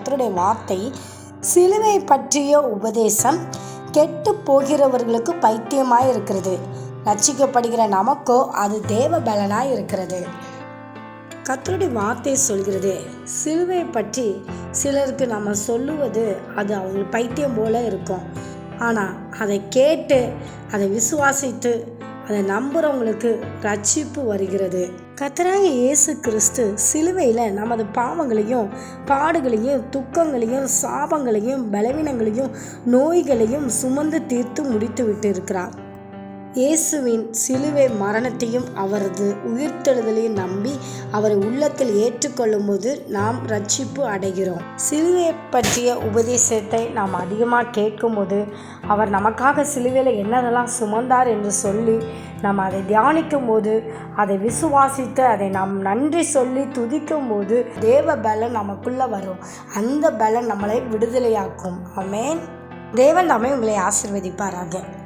கத்தருடைய வார்த்தை சிலுவை பற்றிய உபதேசம் கெட்டு போகிறவர்களுக்கு பைத்தியமாய் இருக்கிறது. ரட்சிக்கப்படுகிற நமக்கோ அது தேவ பலனாய் இருக்கிறது. கத்தருடைய வார்த்தை சொல்கிறது சிலுவை பற்றி சிலருக்கு நம்ம சொல்லுவது அது அவங்களுக்கு பைத்தியம் போல இருக்கும். ஆனால் அதை கேட்டு அதை விசுவாசித்து அதை நம்புகிறவங்களுக்கு ரட்சிப்பு வருகிறது. கத்தராக இயேசு கிறிஸ்து சிலுவையில் நமது பாவங்களையும் பாடுகளையும் துக்கங்களையும் சாபங்களையும் பலவீனங்களையும் நோய்களையும் சுமந்து தீர்த்து முடித்து விட்டு இருக்கிறார் இயேசுவின் சிலுவை மரணத்தையும் அவரது உயிர்த்தெழுதலையும் நம்பி அவரை உள்ளத்தில் ஏற்றுக்கொள்ளும்போது நாம் ரட்சிப்பு அடைகிறோம். சிலுவையை பற்றிய உபதேசத்தை நாம் அதிகமாக கேட்கும்போது அவர் நமக்காக சிலுவையில் என்னதெல்லாம் சுமந்தார் என்று சொல்லி நாம் அதை தியானிக்கும் போது அதை விசுவாசித்து அதை நாம் நன்றி சொல்லி துதிக்கும் போது தேவ பலன் நமக்குள்ளே வரும். அந்த பலன் நம்மளை விடுதலையாக்கும். அமேன் தேவன் தாமே உங்களை ஆசிர்வதிப்பாராக.